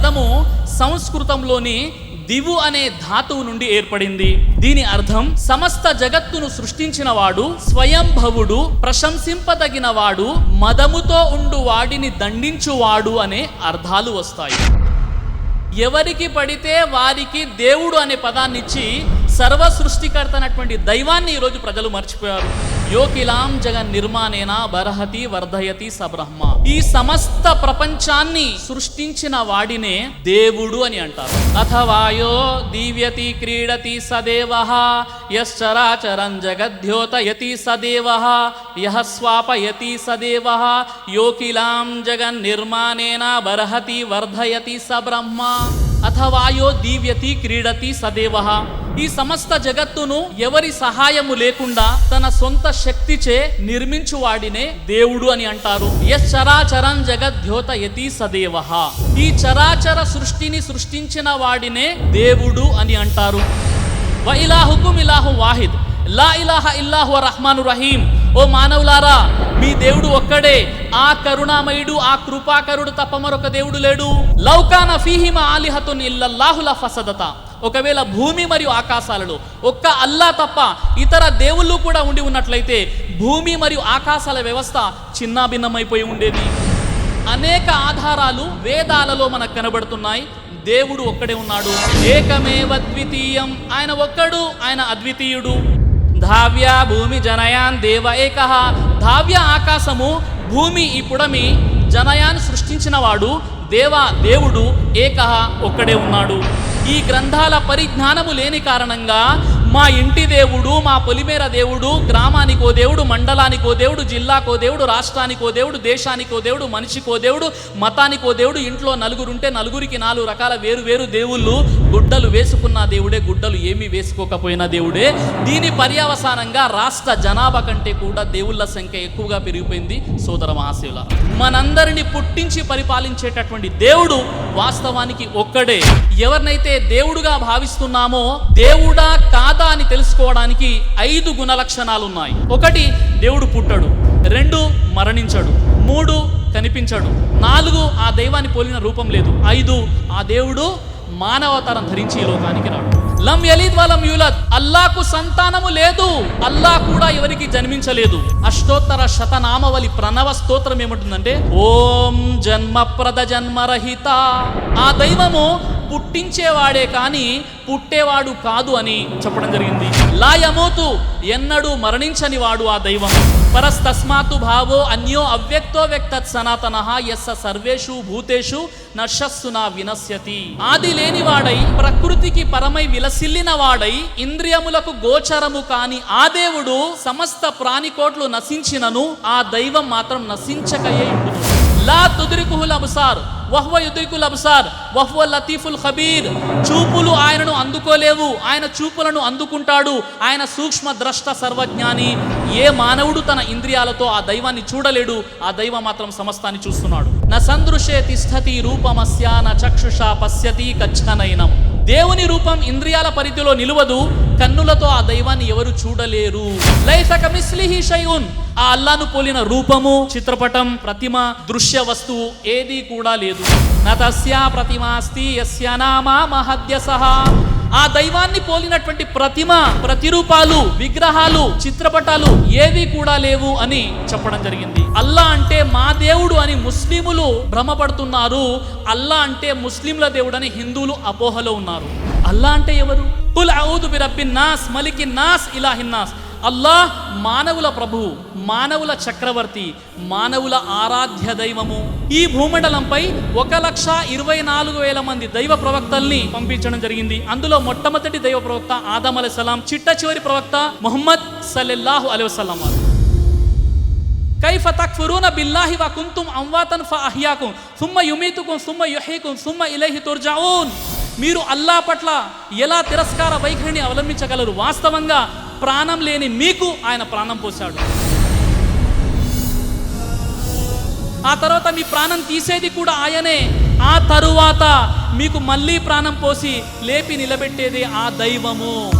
పదము సంస్కృతంలోని దివు అనే ధాతువు నుండి ఏర్పడింది. దీని అర్థం సమస్త జగత్తును సృష్టించినవాడు స్వయంభవుడు ప్రశంసింపదగినవాడు మదముతో ఉండు వాడిని దండించువాడు అనే అర్థాలు వస్తాయి. ఎవరికి పడితే వారికి దేవుడు అనే పదాన్నిచ్చి సర్వ సృష్టికర్త అయినటువంటి దైవాన్ని ఈరోజు ప్రజలు మర్చిపోయారు. యోకిలాం జగన్ నిర్మాణేన బరహతి వర్ధయతి సబ్రహ్మ ఈ సమస్త ప్రపంచాన్ని సృష్టించిన వాడినే దేవుడు అని అంటారు. అథవాయో దివ్యతి క్రీడతి సదేవ యశ్చరాచరం జగద్యోతయతి సదేవ యహ స్వాపయతి సదేవ యోకిలాం జగన్ నిర్మాణేన బరహతి వర్ధయతి సబ్రహ్మ సమస్తవాయో దీవ్యతి క్రీడతి సదేవ. ఈ సమస్త జగత్తును ఎవరి సహాయము లేకుండా తన సొంత శక్తిచే నిర్మించువాడినే దేవుడు అని అంటారు. ఎస్ చరాచరం జగద్యోతయతి సదేవ. ఈ చరాచర సృష్టిని సృష్టించిన వాడినే దేవుడు అని అంటారు. వ ఇలాహుకుం ఇలాహు వాహిద్. లా ఇలాహ ఇల్లాహు రహమాను రహీం ఓ మానవులారా మీ దేవుడు ఒక్కడే. ఆ కరుణామయుడు ఆ కృపాకరుడు తప్ప మరొక దేవుడు లేడు. లౌకాన ఫీహిమ ఆలిహతున్ ఇల్లల్లాహుల ఫసదత. ఒకవేళ భూమి మరియు ఆకాశాలలో ఒక్క అల్లా తప్ప ఇతర దేవుళ్ళు కూడా ఉండి ఉన్నట్లయితే భూమి మరియు ఆకాశాల వ్యవస్థ చిన్నాభిన్నమైపోయి ఉండేది. అనేక ఆధారాలు వేదాలలో మనకు కనబడుతున్నాయి. దేవుడు ఒక్కడే ఉన్నాడు. ఏకమేవ ద్వితీయం. ఆయన ఒక్కడు ఆయన అద్వితీయుడు. ధావ్య భూమి జనయాన్ దేవ ఏక. ధావ్య ఆకాశము భూమి ఈ పుడమి జనయాన్ సృష్టించినవాడు దేవ దేవుడు ఏక ఒక్కడే ఉన్నాడు. ఈ గ్రంథాల పరిజ్ఞానము లేని కారణంగా మా ఇంటి దేవుడు మా పొలిమేర దేవుడు గ్రామానికో దేవుడు మండలానికో దేవుడు జిల్లాకో దేవుడు రాష్ట్రానికో దేవుడు దేశానికో దేవుడు మనిషికో దేవుడు మతానికో దేవుడు ఇంట్లో నలుగురుంటే నలుగురికి నాలుగు రకాల వేరు వేరు దేవుళ్ళు. గుడ్డలు వేసుకున్న దేవుడే గుడ్డలు ఏమీ వేసుకోకపోయిన దేవుడే. దీని పర్యవసానంగా రాష్ట్ర జనాభా కంటే కూడా దేవుళ్ళ సంఖ్య ఎక్కువగా పెరిగిపోయింది సోదర మహాశివుల. మనందరిని పుట్టించి పరిపాలించేటటువంటి దేవుడు వాస్తవానికి ఒక్కడే. ఎవరినైతే దేవుడుగా భావిస్తున్నామో దేవుడా కాదు అని తెలుసుకోవడానికి ఐదు గుణ లక్షణాలు ఉన్నాయి ఒకటి దేవుడు పుట్టడు. రెండు మరణించడు. మూడు కనిపించడు. నాలుగు ఆ దైవాన్ని పోలిన రూపం లేదు. ఐదు ఆ దేవుడు మానవతారం ధరించి ఈ లోకానికి రాడు. లం యలీద్ వలం యూలద్. అల్లాకు సంతానము లేదు. అల్లా కూడా ఎవరికి జన్మించలేదు. అష్టోత్తర శతనామవలి ప్రణవ స్తోత్రం ఏమంటుందంటే ఓం జన్మప్రద జన్మరహిత. ఆ దైవము పుట్టించేవాడే కానీ పుట్టేవాడు కాదు అని చెప్పడం జరిగింది. లాయమోతు ఎన్నడూ మరణించని వాడు ఆ దైవం. పరస్తస్మాతు భావో అన్యో అవ్యక్తో వ్యక్త సనాతన ఎస్స సర్వేషు భూతేషు నశస్సున వినశ్యతి. ఆది లేనివాడై ప్రకృతికి పరమై విలసిల్లిన వాడై ఇంద్రియములకు గోచరము కాని ఆ దేవుడు సమస్త ప్రాణికోట్లు నశించినను ఆ దైవం మాత్రం నశించకయే. లా తుదిరికుహుల్ సార్ వహ్వ యుద్రికుల్ అబ్సార్ వహ్వ లతీఫుల్ ఖబీర్. చూపులు ఆయనను అందుకోలేవు. ఆయన చూపులను అందుకుంటాడు. ఆయన సూక్ష్మ ద్రష్ట సర్వజ్ఞాని. ఏ మానవుడు తన ఇంద్రియాలతో ఆ దైవాన్ని చూడలేడు. ఆ దైవం మాత్రం సమస్తాన్ని చూస్తున్నాడు. న సందృశే తిష్టతి రూపమస్య న చక్షుష పశ్యతి కచ్చనైనం దేవుని రూపం ఇంద్రియాల పరిధిలో నిలువదు కన్నులతో ఆ దైవాన్ని ఎవరు చూడలేరు. లైసక మిస్లిహి షైఉన్ ఆ అల్లాను పోలిన రూపము చిత్రపటం ప్రతిమ దృశ్య వస్తువు ఏది కూడా లేదు. నతస్యా ప్రతిమాస్తి యస్య నామా మహద్యసహ ఆ దైవాన్ని పోలినటువంటి ప్రతిమ ప్రతిరూపాలు విగ్రహాలు చిత్రపటాలు ఏవి కూడా లేవు అని చెప్పడం జరిగింది. అల్లా అంటే మా దేవుడు అని ముస్లిములు భ్రమపడుతున్నారు. అల్లా అంటే ముస్లింల దేవుడు అని హిందువులు అపోహలో ఉన్నారు. అల్లా అంటే ఎవరు? కుల్ ఔదు బిరబ్బిన్ నాస్ మలికి నాస్ ఇలాహిన్ నాస్. అల్లాహ్ మానవుల ప్రభువు మానవుల చక్రవర్తి మానవుల ఆరాధ్య దైవము. ఈ భూమండలంపై ఒక లక్ష ఇరవై నాలుగు వేల మంది దైవ ప్రవక్తల్ని పంపించడం జరిగింది. అందులో మొట్టమొదటి దైవ ప్రవక్త ఆదం అలైసలాం చిట్ట చివరి ప్రవక్త మొహమ్మద్ సల్లెల్లాహు అలైవసల్లం వారు. కైఫ తక్ఫురూన బిల్లాహి వ కుంతుం అంవాతన్ ఫ అహ్యాకుం సుమ్మ యుమీతుకుం సుమ్మ యుహీకుం సుమ్మ ఇలైహి తుర్జాఊన్. మీరు అల్లా పట్ల ఎలా తిరస్కార వైఖరిని అవలంబించగలరు? వాస్తవంగా ప్రాణం లేని మీకు ఆయన ప్రాణం పోశాడు. ఆ తర్వాత మీ ప్రాణం తీసేది కూడా ఆయనే. ఆ తరువాత మీకు మళ్ళీ ప్రాణం పోసి లేపి నిలబెట్టేది ఆ దైవము.